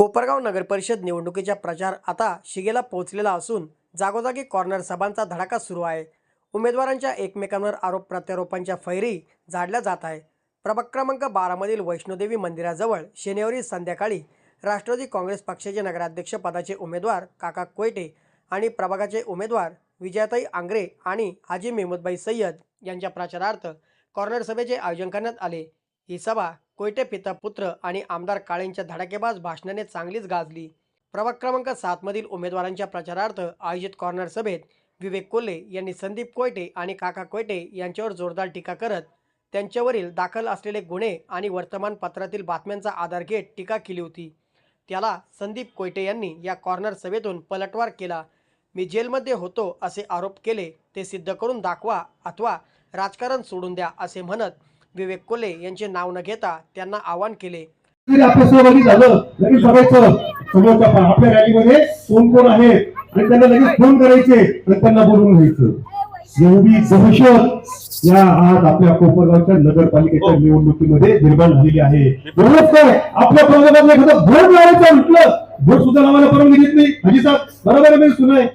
कोपरगाव नगर परिषद निवडणुकीचा प्रचार आता शिगेला पोहोचलेला असून जागोजागी कॉर्नर सभांचा धडाका सुरू आहे. उमेदवारांच्या एकमेकांवर आरोप प्रत्यारोपांच्या फैरी झाडल्या जात आहे प्रभाग क्रमांक बारामधील वैष्णोदेवी मंदिराजवळ शनिवारी संध्याकाळी राष्ट्रवादी काँग्रेस पक्षाचे नगराध्यक्ष पदाचे उमेदवार काका कोयटे आणि प्रभागाचे उमेदवार विजयाताई आंग्रे आणि हाजी मेहमूदबाई सय्यद यांच्या प्रचारार्थ कॉर्नर सभेचे आयोजन करण्यात आले. ही सभा कोयटे पिता पुत्र आणि आमदार काळेंच्या धडाकेबाज भाषणाने चांगलीच गाजली. प्रभाग क्रमांक सातमधील उमेदवारांच्या प्रचारार्थ आयोजित कॉर्नर सभेत विवेक कोल्हे यांनी संदीप कोयटे आणि काका कोयटे यांच्यावर जोरदार टीका करत त्यांच्यावरील दाखल असलेले गुन्हे आणि वर्तमानपत्रातील बातम्यांचा आधार घेत टीका केली होती. त्याला संदीप कोयटे यांनी या कॉर्नर सभेतून पलटवार केला. मी जेलमध्ये होतो असे आरोप केले ते सिद्ध करून दाखवा अथवा राजकारण सोडून द्या असे म्हणत विवेक कोल्हे यांचे नाव न घेता त्यांना आवाहन केले. तरी आपल्या सहभागी झालं लगेच बघायचं समोरच्या आपल्या रॅलीमध्ये कोण कोण आहेत आणि त्यांना लगेच फोन करायचे आणि त्यांना बोलवून घ्यायचं. एवढी दहशत या आज आपल्या कोपरगावच्या नगरपालिकेच्या निवडणुकीमध्ये निर्माण झालेली आहे. एवढंच काय आपल्या प्रभागातलं एखादं भोट लावायचं म्हटलं भोट सुद्धा लावायला परवानगी देत नाही. हाजी साहेब बरोबर आहे मी सुनाय.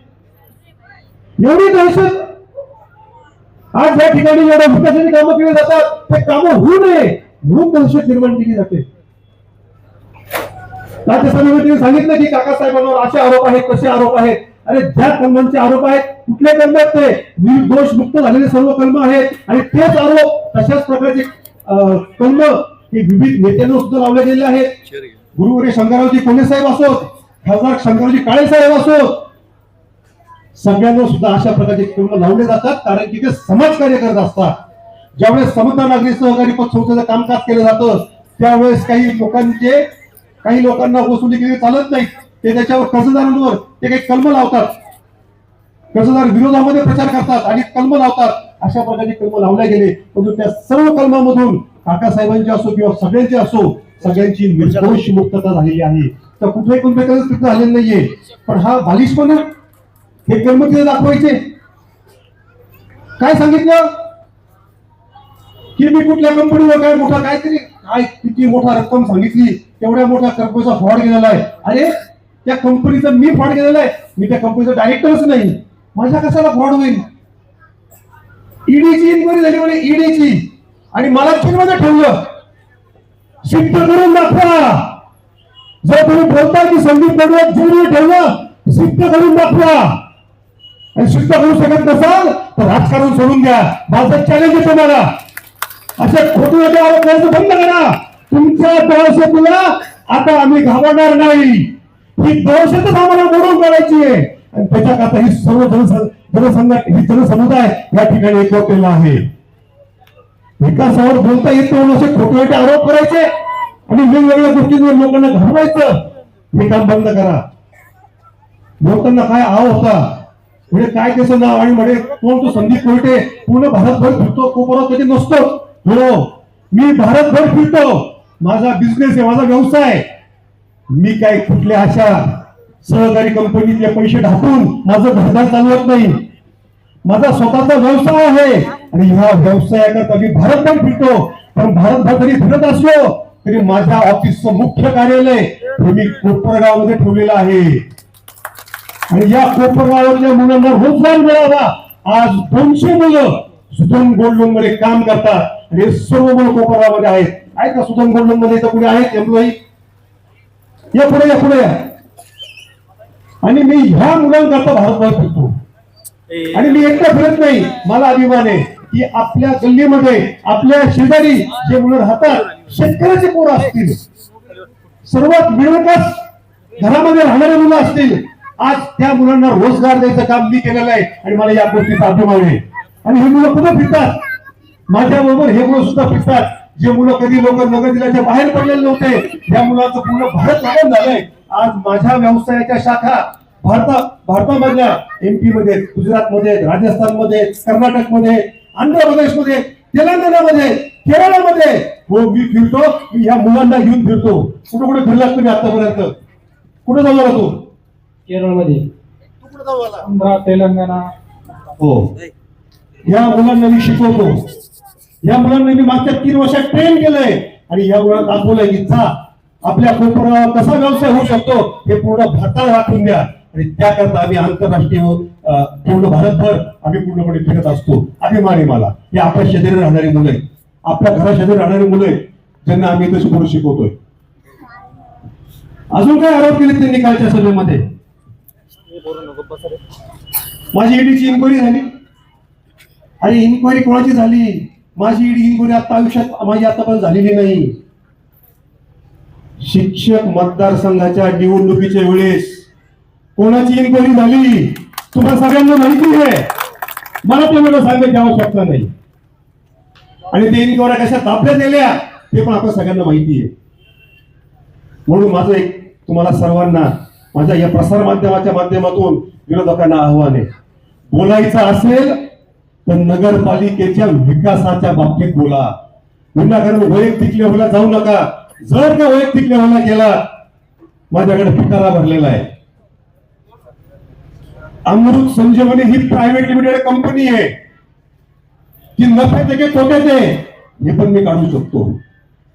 एवढी दहशत आज या ठिकाणी एवढ्या विकासाची कामं केली जातात. ते कामं होऊ नये म्हणून दहशत निर्माण केली जाते. राज्य समितीने सांगितलं की काकासाहेबांवर असे आरोप आहेत कसे आरोप आहेत. अरे ज्या कलमांचे आरोप आहेत कुठल्या आहेत ते? निर्दोष मुक्त झालेले सर्व कलम आहेत. आणि तेच आरोप तशाच प्रकारचे कलम हे विविध नेत्यांना सुद्धा लावले गेलेले आहेत. गुरुवारी शंकररावजी कोल्हे साहेब असोत खासदार शंकररावजी काळे साहेब असोत सगळ्यांना सुद्धा अशा प्रकारचे कलम लावले जातात कारण की ते समाजकार्य करत असतात. ज्यावेळेस समता नागरी सहकारी पत संस्थेचं कामकाज केलं जातं त्यावेळेस काही लोकांचे काही लोकांना वसुली केली चालत नाही ते त्याच्यावर कर्जदारांवर ते काही कलम लावतात. कर्जदार विरोधामध्ये प्रचार करतात आणि कलम लावतात. अशा प्रकारचे कलम लावले गेले. परंतु त्या सर्व कलमामधून काकासाहेबांचे असो किंवा सगळ्यांचे असो सगळ्यांची निर्दोष मुक्तता झालेली आहे. तर कुठे कोणत्या तिथं झालेलं नाहीये. पण हा बालिशपणा हे कलम तिथे दाखवायचे. काय सांगितलं? की मी कुठल्या कंपनीवर काय मोठा काहीतरी? काय किती मोठा रक्कम सांगितली? तेवढ्या मोठ्या कंपनीचा फ्रॉड गेलेला आहे. अरे त्या कंपनीचा मी फ्रॉड गेलेला आहे. मी त्या कंपनीचा डायरेक्टरच नाही. माझ्या कशाला फ्रॉड होईल? ईडीची इन्क्वायरी झाली म्हणे ईडीची आणि मला मध्ये ठेवलं. सिद्ध करून दाखवा. जर तुम्ही बोलता की संदीप पडवत जेलमध्ये ठेवलं सिद्ध करून दाखवा. आणि सिद्ध करू शकत नसाल तर राजकारण सोडून द्या. माझं चॅलेंज आहे तुम्हाला. असे खोटे खोटे आरोप करायचं बंद करा. तुमच्या दहशतीला आता आम्ही घाबरणार नाही. ही दहशतच आम्हाला मोडून काढायची आहे. आणि त्याच्याकरता ही सर्व जनसं जनसंघ ही जनसमुदाय या ठिकाणी एकवटलेला आहे. विकासावर बोलता येत म्हणून असे खोटे खोटे आरोप करायचे. आणि वेगवेगळ्या गोष्टींवर लोकांना घालवायचं हे काम बंद करा. लोकांना काय आव होता? म्हणजे काय त्याचं नाव? आणि म्हणे कोण तो संदीप कोयटे? पूर्ण भारतभर फिरतो कोपरात कधी नसतो. हो मी भारतभर फिरतो. माझा बिझनेस आहे माझा व्यवसाय मी काय कुठल्या अशा सहकारी कंपनीतले पैसे ढाकून माझं घरदार चालवत नाही? माझा स्वतःचा व्यवसाय आहे. आणि ह्या व्यवसायाकरता मी भारतभर फिरतो. पण भारतभर जरी फिरत असलो तरी माझ्या ऑफिसचं मुख्य कार्यालय हे मी कोपरगावमध्ये ठेवलेलं आहे. आणि या कोपरगावातल्या मुलांना रोजगार मिळावा. आज दोनशे मुलं सुधन गोल्डमध्ये काम करतात. आणि हे सर्व मुलं कोपरगावमध्ये आहेत. आहे का सुधन गोल्डमध्ये इथं कुठे आहेत? एम्प्लॉई या पुढे या पुढे. या आणि मी ह्या मुलांकरता भारतभर फिरतो. आणि मी एकटा फिरत नाही. मला अभिमान आहे की आपल्या गल्लीमध्ये आपल्या शेजारी जे मुलं राहतात शेतकऱ्याचे पोरं असतील. सर्वात मिळवताच घरामध्ये राहणारे मुलं असतील. आज त्या मुलांना रोजगार द्यायचं काम मी केलेलं आहे आणि मला या गोष्टीचा अभिमान आहे आणि हे मुलं पुन्हा फिरतात. माझ्या बरोबर हे मुलं सुद्धा फिरतात. जे मुलं कधी लोक नगर जिल्ह्याच्या बाहेर पडलेले नव्हते या मुलाचं पूर्ण भारत लागून झालंय. आज माझ्या व्यवसायाच्या शाखा भारता भारतामधल्या एमपी मध्ये गुजरात मध्ये राजस्थानमध्ये कर्नाटकमध्ये आंध्र प्रदेशमध्ये तेलंगणामध्ये केरळामध्ये. हो मी फिरतो मी या मुलांना घेऊन फिरतो. कुठे कुठे फिरलात तुम्ही आतापर्यंत? कुठे जाऊ तू केरळमध्ये. आंध्रा तेलंगणा. हो. या मुलांना मी शिकवतो. या मुलांना मी मागच्या तीन वर्षात ट्रेन केलंय. आणि या मुलांना दाखवलंय की जा आपल्या कोपरावर कसा व्यवसाय होऊ शकतो हे पूर्ण भारताला दाखवून द्या. आणि त्याकरता आम्ही आंतरराष्ट्रीय पूर्ण भारतभर आम्ही पूर्णपणे फिरत असतो. अभिमान आहे मला. हे आपल्या शेजारी राहणारी मुलं आहेत. आपल्या घरा शेजारी राहणारी मुलं आहेत. ज्यांना आम्ही इथं शिकवून शिकवतोय. अजून काय आरोप केले त्यांनी कालच्या सभेमध्ये? माझी ईडीची इन्क्वायरी झाली. आणि इन्क्वायरी कोणाची झाली? माझी ईडी इन्क्वायरी आता आयुष्यात माझी आतापर्यंत झालेली नाही. शिक्षक मतदारसंघाच्या निवडणुकीच्या वेळेस कोणाची इन्क्वायरी झाली? तुम्हाला सगळ्यांना माहिती आहे. मला तुम्हाला सांगायची आवश्यकता नाही. आणि ते इन्क्वायऱ्या कशा ताब्यात नेल्या ते पण आपल्या सगळ्यांना माहिती आहे. म्हणून माझं एक तुम्हाला सर्वांना माझ्या या प्रसार माध्यमाच्या माध्यमातून विरोधकांना आव्हान. आहे बोलायचं असेल तर नगरपालिकेच्या विकासाच्या बाबतीत बोला. विनाकारण वैयक्तिक लेवलला जाऊ नका. जर का वैयक्तिक लेवलला गेला माझ्याकडे पिकारा भरलेला आहे. अमृत संजीवनी ही प्रायव्हेट लिमिटेड कंपनी आहे. ती नफ्यात आहे तोट्यात आहे हे पण मी काढू शकतो.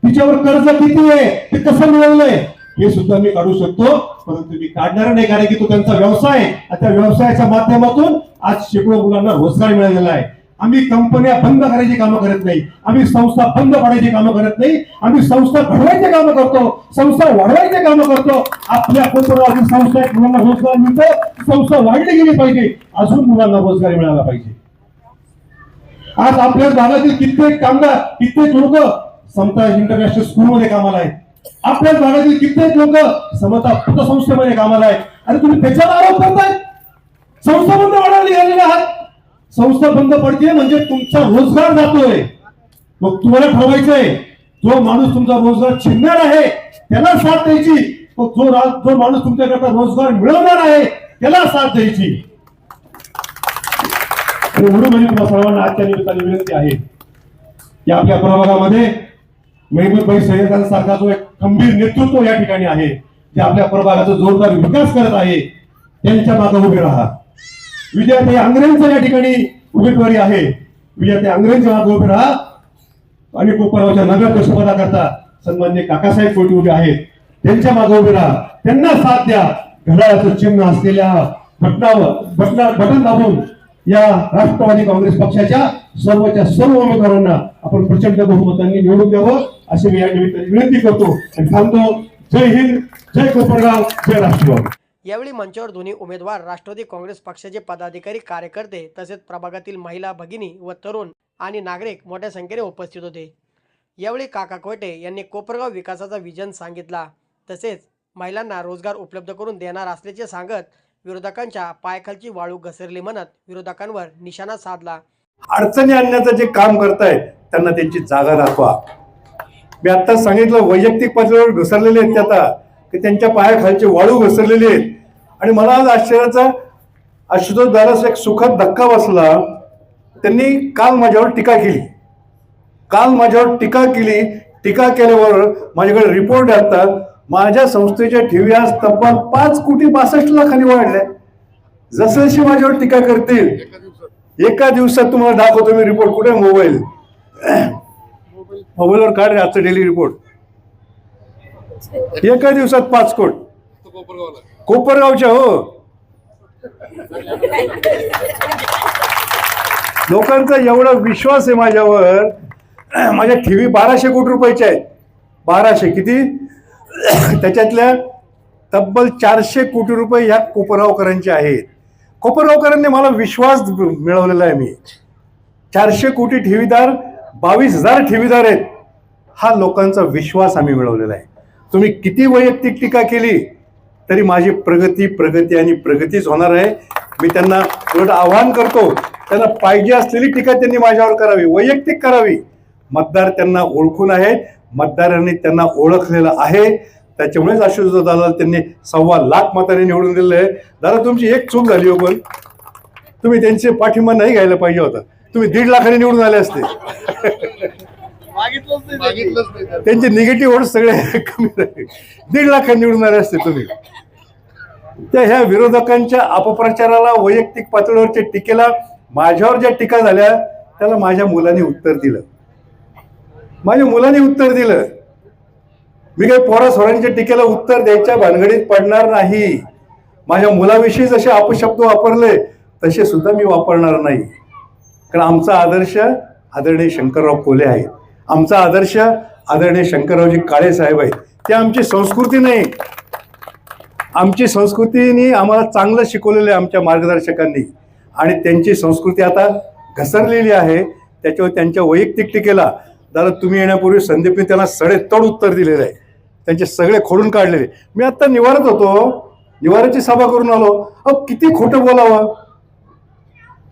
तिच्यावर कर्ज किती आहे ते कसं मिळवलंय? हे सुद्धा मी काढू शकतो. परंतु मी काढणार नाही कारण की तो त्यांचा व्यवसाय आहे. आणि त्या व्यवसायाच्या माध्यमातून आज शेकडो मुलांना रोजगार मिळालेला आहे. आम्ही कंपन्या बंद करायची कामं करत नाही. आम्ही संस्था बंद पाडायची कामं करत नाही. आम्ही संस्था घडवायचे कामं करतो. संस्था वाढवायचे कामं करतो. आपल्या कोपरावर संस्था मुलांना रोजगार मिळतो. संस्था वाढली गेली पाहिजे. अजून मुलांना रोजगार मिळाला पाहिजे. आज आपल्या भागातील कित्येक कामगार कित्येक लोक समता इंटरनॅशनल स्कूलमध्ये कामाला आहेत. आपल्या भागातील कित्येक लोक समता पतसंस्थेमध्ये कामाला आहेत. आणि तुम्ही त्याच्यावर आरोप करताय? संस्था बंद वाढवली गेलेली आहात. संस्था बंद पडते म्हणजे तुमचा रोजगार जातोय. मग तुम्हाला ठरवायचंय जो माणूस तुमचा रोजगार छिनणार आहे त्याला साथ द्यायची. जो जो माणूस तुमच्याकरता रोजगार मिळवणार आहे त्याला साथ द्यायची. म्हणून म्हणजे तुम्हाला सर्वांना आजच्या निमित्ताने विनंती आहे की आपल्या प्रभागामध्ये महबूबभाई सय्यदांसारखा जो एक खंबीर नेतृत्व या ठिकाणी आहे जे आपल्या प्रभागाचा जोरदार विकास करत आहे त्यांच्या मागे उभे राहा. विजयाताई आंग्रेंचं या ठिकाणी उमेदवारी आहे. विजयाताई आंग्रेंच्या मागे उभे राहा. आणि कोपरावच्या नव्या करता सन्मान्य काकासाहेब कोटी उभे आहेत त्यांच्या मागे उभे राहा. त्यांना साथ द्या. घड्याळाचं चिन्ह असलेल्या बटनावर बटना बटन दाबून या राष्ट्रवादी काँग्रेस पक्षाच्या सर्वच्या सर्व उमेदवारांना आपण प्रचंड बहुमतांनी निवडून द्यावं अशी मी या निमित्ताने विनंती करतो. आणि थांबतो. जय हिंद जय कोपरगाव जय राष्ट्रवाद. यावेळी मंचावर दोन्ही उमेदवार राष्ट्रवादी काँग्रेस पक्षाचे पदाधिकारी कार्यकर्ते तसेच प्रभागातील महिला भगिनी व तरुण आणि नागरिक मोठ्या संख्येने उपस्थित होते. यावेळी काका कोयटे यांनी कोपरगाव विकासाचा विजन सांगितला. तसेच महिलांना रोजगार उपलब्ध करून देणार असल्याचे सांगत विरोधकांच्या पायखालची वाळू घसरली म्हणत विरोधकांवर निशाणा साधला. अडचणी आणण्याचं जे काम करतायत त्यांना त्यांची जागा दाखवा. मी आता सांगितलं वैयक्तिक पातळीवर घसरलेले आहेत ते आता की त्यांच्या पायाखालची वाळू घसरलेली आहेत. आणि मला आज आश्चर्याचा आशुतोष दारास एक सुखद धक्का बसला. त्यांनी काल माझ्यावर टीका केली. काल माझ्यावर टीका केली. टीका केल्यावर माझ्याकडे रिपोर्ट असतात माझ्या संस्थेच्या ठेवी आज तब्बल पाच कोटी बासष्ट लाखांनी वाढल्या. जसं जशी माझ्यावर टीका करतील एका दिवसात तुम्हाला दाखवतो मी रिपोर्ट कुठे? मोबाईल. मोबाईलवर काढ रे आजचं डेली रिपोर्ट एका दिवसात पाच कोट. कोपरगावच्या हो. लोकांचा एवढा विश्वास आहे माझ्यावर. माझ्या ठेवी बाराशे कोटी रुपयाच्या आहेत. बाराशे किती? त्याच्यातल्या तब्बल चारशे कोटी रुपये ह्या कोपरावकरांचे आहेत. कोपरावकरांनी मला विश्वास मिळवलेला आहे मी. चारशे कोटी ठेवीदार बावीस हजार ठेवीदार आहेत हा लोकांचा विश्वास आम्ही मिळवलेला आहे. तुम्ही किती वैयक्तिक टीका केली तरी माझी प्रगती प्रगती आणि प्रगतीच होणार आहे. मी त्यांना उलट आव्हान करतो त्यांना पाहिजे असलेली टीका त्यांनी माझ्यावर करावी वैयक्तिक करावी. मतदार त्यांना ओळखून आहेत मतदारांनी त्यांना ओळखलेलं आहे. त्याच्यामुळेच आशुतोष दादा त्यांनी सव्वा लाख मताने निवडून दिलेलं आहे. दादा तुमची एक चूक झाली हो पण. तुम्ही त्यांचे पाठिंबा नाही घ्यायला पाहिजे होता. तुम्ही दीड लाखाने निवडून आले असते. त्यांचे निगेटिव्ह वोट सगळे कमी झाले. दीड लाखांनी निवडून आले असते तुम्ही. त्या ह्या विरोधकांच्या अपप्रचाराला वैयक्तिक पातळीवरच्या टीकेला माझ्यावर ज्या टीका झाल्या त्याला माझ्या मुलांनी उत्तर दिलं. माझ्या मुलाने उत्तर दिलं. मी काही पोरा सोरांच्या टीकेला उत्तर द्यायच्या भानगडीत पडणार नाही. माझ्या मुलाविषयी जसे अपशब्द वापरले तसे सुद्धा मी वापरणार नाही. कारण आमचा आदर्श आदरणीय शंकरराव कोले आहेत. आमचा आदर्श आदरणीय शंकररावजी काळे साहेब आहेत. ते आमची संस्कृती नाही. आमची संस्कृतीने आम्हाला चांगलं शिकवलेलं आहे आमच्या मार्गदर्शकांनी. आणि त्यांची संस्कृती आता घसरलेली आहे. त्याच्यावर त्यांच्या वैयक्तिक टीकेला दादा तुम्ही येण्यापूर्वी संदीपने त्याला सडेतोड उत्तर दिलेलं आहे. त्यांचे सगळे खोडून काढलेले. मी आत्ता निवारत होतो. निवाराची सभा करून आलो. अहो किती खोटं बोलावं?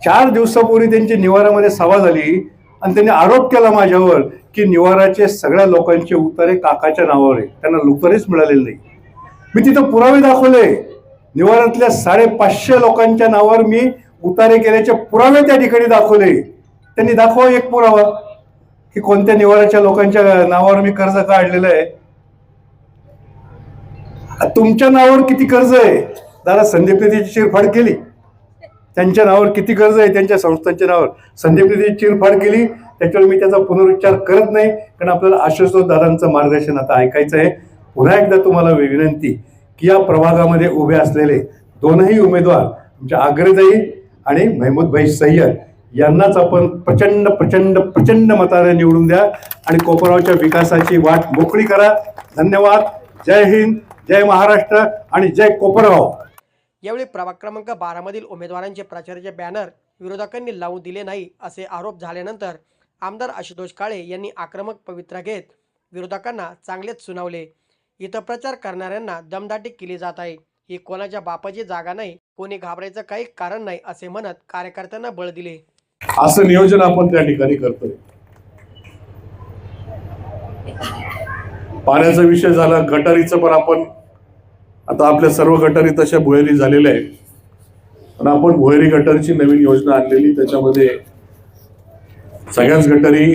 चार दिवसापूर्वी त्यांची निवारामध्ये सभा झाली आणि त्यांनी आरोप केला माझ्यावर की निवाराचे सगळ्या लोकांचे उतारे काकाच्या नावावर आहे त्यांना उतारेच मिळालेले नाही. मी तिथं पुरावे दाखवले. निवारातल्या साडेपाचशे लोकांच्या नावावर मी उतारे केल्याचे पुरावे त्या ठिकाणी दाखवले. त्यांनी दाखवा एक पुरावा. की कोणत्या निवाराच्या लोकांच्या नावावर मी कर्ज काढलेलं आहे? तुमच्या नावावर किती कर्ज आहे? दादा संदीपने त्याची चिरफाड केली. त्यांच्या नावावर किती कर्ज आहे? त्यांच्या संस्थांच्या नावावर. संदीपने त्याची चिरफाड केली. त्याच्यावर मी त्याचा पुनरुच्चार करत नाही. कारण आपल्याला आशुतोष दादांचं मार्गदर्शन आता ऐकायचं आहे. पुन्हा एकदा तुम्हाला विनंती की या प्रभागामध्ये उभे असलेले दोनही उमेदवार आमच्या आग्रजाई आणि महमूदभाई सय्यद यांनाच आपण प्रचंड प्रचंड प्रचंड मताने निवडून द्या. आणि कोपरावच्या विकासाची वाट मोकळी करा. धन्यवाद. जय हिंद जय महाराष्ट्र आणि जय कोपरगाव यावेळी प्रभाग क्रमांक बारामधील उमेदवारांचे प्रचाराचे बॅनर विरोधकांनी लावून दिले नाही असे आरोप झाल्यानंतर आमदार आशुतोष काळे यांनी आक्रमक पवित्रा घेत विरोधकांना चांगलेच सुनावले. इथं प्रचार करणाऱ्यांना दमदाटी केली जात आहे. ही कोणाच्या बापाची जागा नाही कोणी घाबरायचं काही कारण नाही असे म्हणत कार्यकर्त्यांना बळ दिले. असं नियोजन आपण त्या ठिकाणी करतोय. पाण्याचा विषय झाला गटारीचं पण आपण आता आपल्या सर्व गटारी तशा भुहेरी झालेल्या आहेत. पण आपण भुहेरी गटारीची नवीन योजना आणलेली त्याच्यामध्ये सगळ्याच गटारी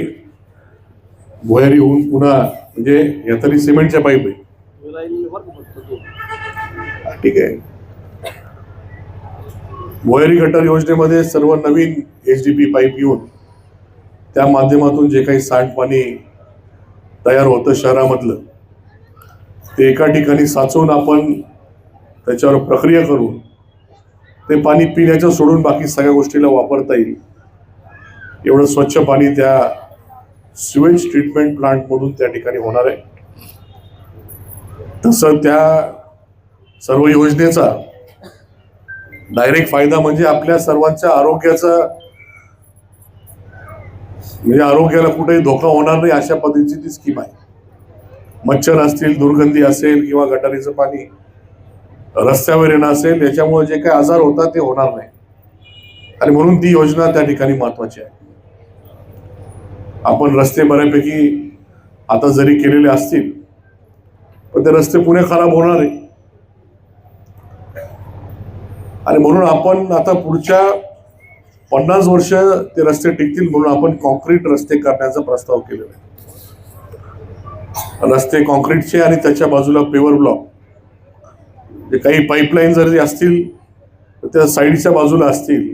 भुहेरी होऊन पुन्हा म्हणजे या तरी सिमेंटच्या पाईप आहे ठीक आहे. भुहेरी गटार योजनेमध्ये सर्व नवीन एच डी पी पाईप येऊन त्या माध्यमातून जे काही सांडपाणी तयार होतं शहरामधलं ते एका ठिकाणी साचवून आपण त्याच्यावर प्रक्रिया करून ते पाणी पिण्याचं सोडून बाकी सगळ्या गोष्टीला वापरता येईल. एवढं स्वच्छ पाणी त्या सिवेज ट्रीटमेंट प्लांटमधून त्या ठिकाणी होणार आहे. तसं त्या सर्व योजनेचा डायरेक्ट फायदा म्हणजे आपल्या सर्वांच्या आरोग्याचा म्हणजे आरोग्याला कुठेही धोका होणार नाही अशा पद्धतीची ती स्कीम आहे. मच्छर असतील दुर्गंधी असेल किंवा गटारीचं पाणी रस्त्यावर येणं असेल याच्यामुळे जे काही आजार होतात ते होणार नाही. आणि म्हणून ती योजना त्या ठिकाणी महत्वाची आहे. आपण रस्ते बऱ्यापैकी आता जरी केलेले असतील पण ते रस्ते पुणे खराब होणार आहे. आणि म्हणून आपण आता पुढच्या पन्नास वर्ष ते रस्ते टिकतील म्हणून आपण कॉन्क्रीट रस्ते करण्याचा प्रस्ताव केलेला आहे. रस्ते कॉन्क्रीटचे आणि त्याच्या बाजूला पेवर ब्लॉक. जे काही पाईपलाईन जर असतील तर त्या साईडच्या बाजूला असतील.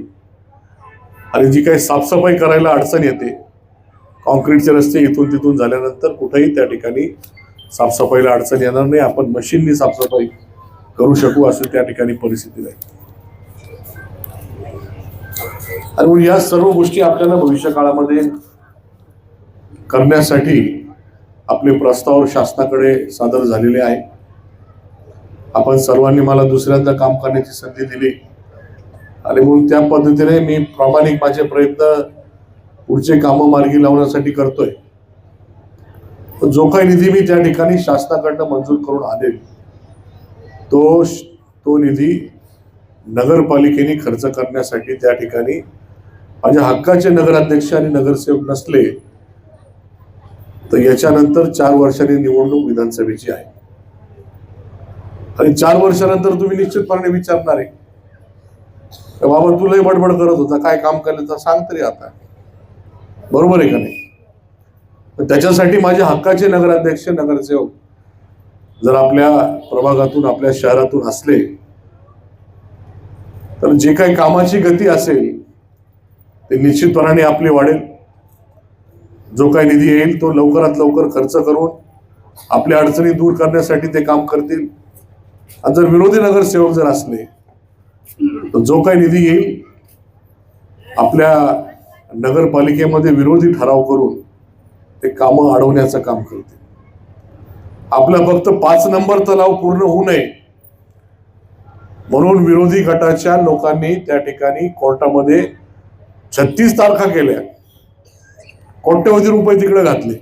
आणि जी काही साफसफाई करायला अडचण येते कॉन्क्रीटचे रस्ते इथून तिथून झाल्यानंतर कुठेही त्या ठिकाणी साफसफाईला अडचण येणार नाही. आपण मशीननी साफसफाई करू शकू असं त्या ठिकाणी परिस्थिती राहील आणि म्हणून या सर्व गोष्टी आपल्याला भविष्य काळामध्ये करण्यासाठी आपले प्रस्ताव शासनाकडे सादर झालेले आहे. आपण सर्वांनी मला दुसऱ्यांदा काम करण्याची संधी दिली. आणि म्हणून त्या पद्धतीने मी प्रामाणिक माझे प्रयत्न पुढचे कामं मार्गी लावण्यासाठी करतोय. जो काही निधी मी त्या ठिकाणी शासनाकडनं मंजूर करून आणेल तो तो निधी नगरपालिकेने खर्च करण्यासाठी त्या ठिकाणी माझ्या हक्काचे नगराध्यक्ष आणि नगरसेवक नसले तर याच्यानंतर चार वर्षांनी निवडणूक विधानसभेची आहे. आणि चार वर्षानंतर तुम्ही निश्चितपणे विचारणार. आहे बाबा तू लय बडबड करत होता काय काम केलं तर सांग तरी आता. बरोबर आहे का नाही? त्याच्यासाठी माझ्या हक्काचे नगराध्यक्ष नगरसेवक जर आपल्या प्रभागातून आपल्या शहरातून असले तर जे काही कामाची गती असेल ते निश्चितपणाने आपली वाढेल. जो काही निधी येईल तो लवकरात लवकर खर्च करून आपल्या अडचणी दूर करण्यासाठी ते काम करतील. आणि जर विरोधी नगरसेवक जर असले तर जो काही निधी येईल आपल्या नगरपालिकेमध्ये विरोधी ठराव करून ते कामं अडवण्याचं काम करतील. आपला फक्त पाच नंबर तलाव पूर्ण होऊ नये म्हणून विरोधी गटाच्या लोकांनी त्या ठिकाणी कोर्टामध्ये छत्तीस तारखा केल्या. कोट्यवधी रुपये तिकडे घातले?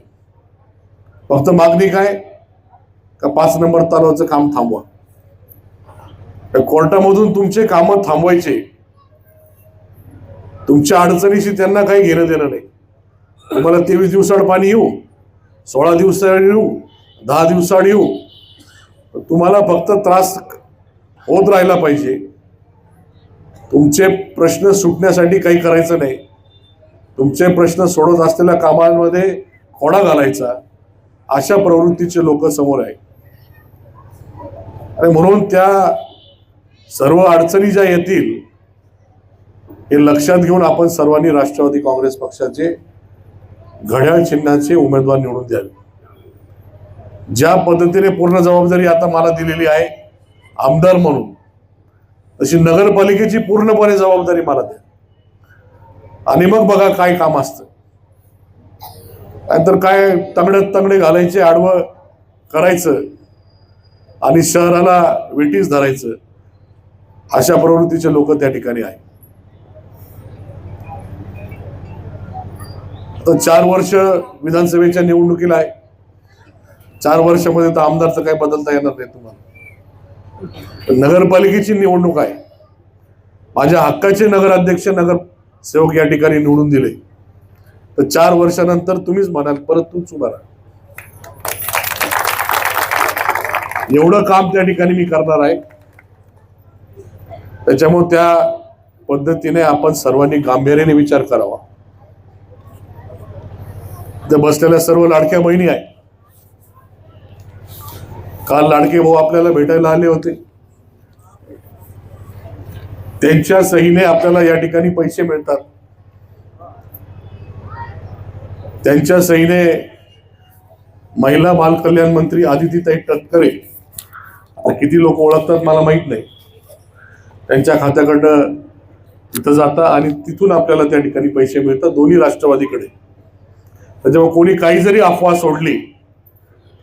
फक्त मागणी काय? का पाच नंबर तलावाचं काम थांबवा. त्या कोर्टामधून तुमचे कामं थांबवायचे. तुमच्या अडचणीशी त्यांना काही घेणं देणं नाही. तुम्हाला तेवीस दिवसाआड पाणी येऊ सोळा दिवसाआड येऊ दहा दिवसाआड येऊ. तुम्हाला फक्त त्रास होत राहिला पाहिजे. तुमचे प्रश्न सुटण्यासाठी काही करायचं नाही. तुमचे प्रश्न सोडत असलेल्या कामांमध्ये खोडा घालायचा अशा प्रवृत्तीचे लोक समोर आहे आणि म्हणून त्या सर्व अडचणी ज्या येतील हे लक्षात घेऊन आपण सर्वांनी राष्ट्रवादी काँग्रेस पक्षाचे घड्याळ चिन्हाचे उमेदवार निवडून द्यावे. ज्या पद्धतीने पूर्ण जबाबदारी आता मला दिलेली आहे आमदार म्हणून तशी नगरपालिकेची पूर्णपणे जबाबदारी मला द्या. आणि मग बघा काय काम असतं. नंतर काय तंगड्यात तंगडे घालायचे आडवं करायचं आणि शहराला वेटीस धरायचं अशा प्रवृत्तीचे लोक त्या ठिकाणी आहे तर चार वर्ष विधानसभेच्या निवडणुकीला आहे. चार वर्षामध्ये तर आमदारचं काही बदलता येणार नाही तुम्हाला. नगरपालिकेची निवडणूक आहे. माझ्या हक्काचे नगराध्यक्ष नगर सेवक या ठिकाणी निवडून दिले. तर चार वर्षानंतर तुम्हीच म्हणाल परत तूच उभा राहा. एवढं काम त्या ठिकाणी मी करणार आहे. त्याच्यामुळे त्या पद्धतीने आपण सर्वांनी गांभीर्याने विचार करावा. त्या बसलेल्या सर्व लाडक्या बहिणी आहेत. काल लाडके भाऊ आपल्याला भेटायला आले होते. त्यांच्या सहीने आपल्याला या ठिकाणी पैसे मिळतात. त्यांच्या सहीने महिला बाल कल्याण मंत्री आदितीताई तटकरे किती लोक ओळखतात मला माहीत नाही. त्यांच्या खात्याकडनं तिथं जाता आणि तिथून आपल्याला त्या ठिकाणी पैसे मिळतात दोन्ही राष्ट्रवादीकडे. त्याच्यामुळे कोणी काही जरी अफवा सोडली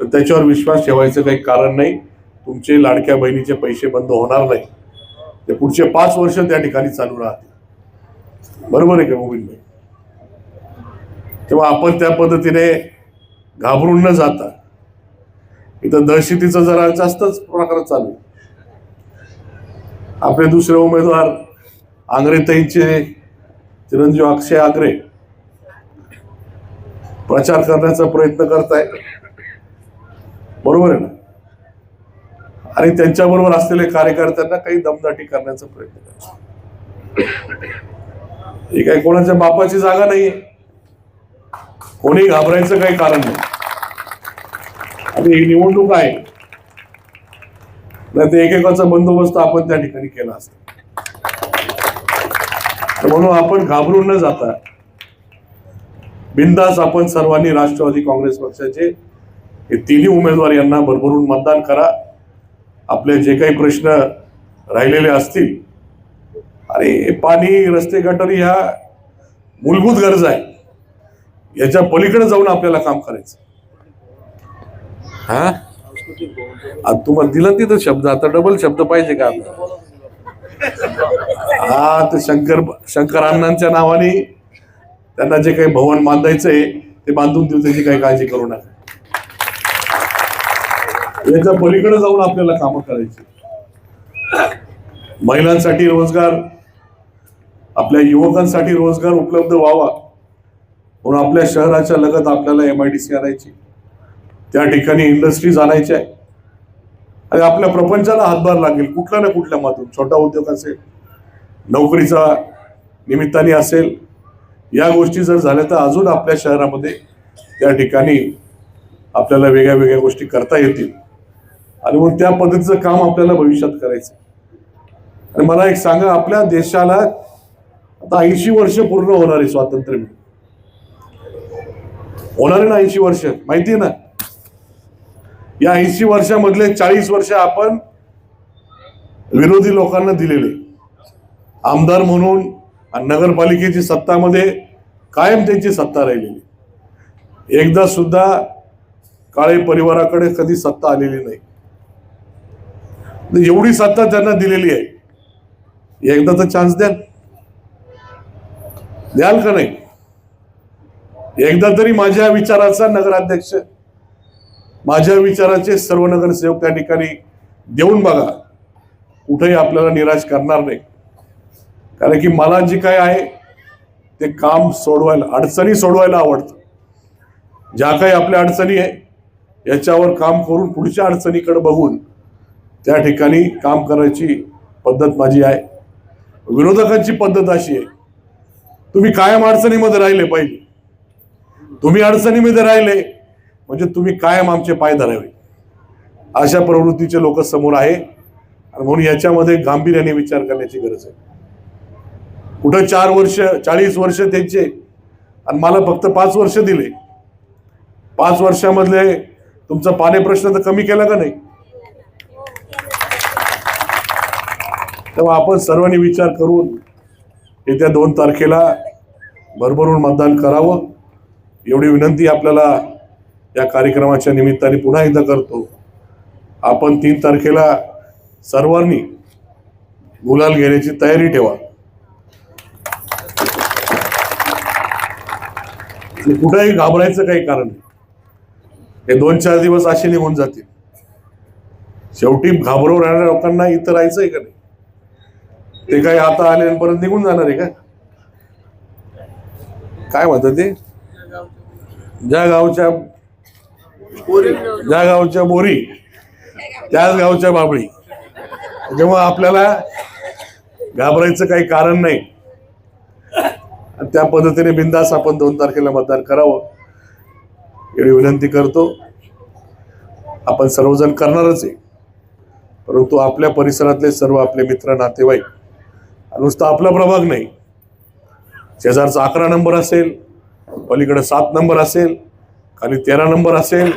तर त्याच्यावर विश्वास ठेवायचं काही कारण नाही. तुमचे लाडक्या बहिणीचे पैसे बंद होणार नाही. ते पुढचे पाच वर्ष त्या ठिकाणी चालू राहतील. बरोबर आहे का मोबाईल भाई तेव्हा आपण त्या पद्धतीने घाबरून न जाता इथं दहशतीचा जरा जास्तच प्रकार चालू आहे. आपले दुसरे उमेदवार आंग्रेताईंचे चिरंजीव अक्षय आग्रे प्रचार करण्याचा प्रयत्न करताय बरोबर आहे ना? आणि त्यांच्याबरोबर असलेले कार्यकर्त्यांना काही दमदाटी करण्याचा प्रयत्न करायचा. ही काही कोणाच्या बापाची जागा नाहीये. कोणी घाबरायचं काही कारण नाही. आणि ही निवडणूक आहे. नाही ते एकेकाचा बंदोबस्त आपण त्या ठिकाणी केला असतो. तर म्हणून आपण घाबरून न जाता बिंदास आपण सर्वांनी राष्ट्रवादी काँग्रेस पक्षाचे हे तिन्ही उमेदवार यांना भरभरून मतदान करा. आपले जे काही प्रश्न राहिलेले असतील. आणि पाणी रस्ते गटर ह्या मूलभूत गरज आहे याच्या पलीकडे जाऊन आपल्याला काम करायचं. हा? तुम्हाला दिला तिथं शब्द आता डबल शब्द पाहिजे का हा तर शंकर शंकर अण्णांच्या नावाने त्यांना जे काही भवन बांधायचंय ते बांधून देऊ त्याची काही काळजी करू नका. याच्या पलीकडे जाऊन आपल्याला कामं करायची. महिलांसाठी रोजगार आपल्या युवकांसाठी रोजगार उपलब्ध व्हावा म्हणून आपल्या शहराच्या लगत आपल्याला एम आय डी सी आणायची. त्या ठिकाणी इंडस्ट्रीज आणायच्या आहे. आणि आपल्या प्रपंचाला हातभार लागेल कुठल्या ना कुठल्या मातून. छोटा उद्योग असेल नोकरीचा निमित्ताने असेल या गोष्टी जर झाल्या तर अजून आपल्या शहरामध्ये त्या ठिकाणी आपल्याला वेगळ्या वेगळ्या गोष्टी करता येतील. आणि मग त्या पद्धतीचं काम आपल्याला भविष्यात करायचं. आणि मला एक सांगा आपल्या देशाला आता ऐंशी वर्ष पूर्ण होणार आहे स्वातंत्र्य मिळून. होणार आहे ना ऐंशी वर्ष? माहिती आहे ना? या ऐंशी वर्षामधले चाळीस वर्ष आपण विरोधी लोकांना दिलेले. आमदार म्हणून नगरपालिकेची सत्तामध्ये कायम त्यांची सत्ता राहिलेली. एकदा सुद्धा काळे परिवाराकडे कधी सत्ता आलेली नाही. एवढी सत्ता त्यांना दिलेली आहे. एकदा तर चान्स द्याल. द्याल का नाही? एकदा तरी माझ्या विचाराचा नगराध्यक्ष माझ्या विचाराचे सर्व नगरसेवक त्या ठिकाणी देऊन बघा. कुठेही आपल्याला निराश करणार नाही. कारण की मला जे काय आहे ते काम सोडवायला अडचणी सोडवायला आवडतं. ज्या काही आपल्या अडचणी आहे याच्यावर काम करून पुढच्या अडचणीकडे बघून त्या ठिकाणी काम करायची पद्धत माझी आहे. विरोधकांची पद्धत अशी आहे. तुम्ही कायम अडचणीमध्ये राहिले पाहिजे. तुम्ही अडचणीमध्ये राहिले म्हणजे तुम्ही कायम आमचे पाय धरावे. अशा प्रवृत्तीचे लोक समोर आहे. आणि म्हणून याच्यामध्ये गांभीर्याने विचार करण्याची गरज आहे. कुठं चार वर्ष चाळीस वर्ष त्यांचे आणि मला फक्त पाच वर्ष दिले. पाच वर्षामधले तुमचा पाणी प्रश्न तर कमी केला का नाही? तेव्हा आपण सर्वांनी विचार करून येत्या दोन तारखेला भरभरून मतदान करावं. एवढी विनंती आपल्याला या कार्यक्रमाच्या निमित्ताने पुन्हा एकदा करतो. आपण तीन तारखेला सर्वांनी गुलाल घेण्याची तयारी ठेवा. कुठंही घाबरायचं काही कारण नाही. हे दोन चार दिवस असे निघून जातील. शेवटी घाबरवून राहणाऱ्या लोकांना इथं राहायचंय का नाही? ते काय आता आले आणि परत निघून जाणार आहे का? काय म्हणतात ते? ज्या गावच्या ज्या गावच्या बोरी त्याच गावच्या बाबळी. जेव्हा आपल्याला घाबरायचं काही कारण नाही. त्या पद्धतीने बिंदास आपण दोन तारखेला मतदान करावं. एवढी विनंती करतो. आपण सर्वजण करणारच आहे. परंतु आपल्या परिसरातले सर्व आपले मित्र नातेवाईक नुसतं आपला प्रभाग नाही. शेजारचा अकरा नंबर असेल पलीकडे सात नंबर असेल खाली तेरा नंबर असेल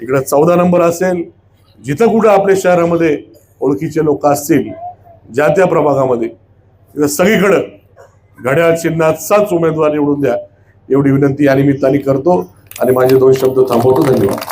इकडे चौदा नंबर असेल जिथं कुठं आपल्या शहरामध्ये ओळखीचे लोक असतील ज्या त्या प्रभागामध्ये तिथं सगळीकडं घड्याळ चिन्हाचाच उमेदवार निवडून द्या. एवढी विनंती या निमित्ताने करतो आणि माझे दोन शब्द थांबवतो. धन्यवाद.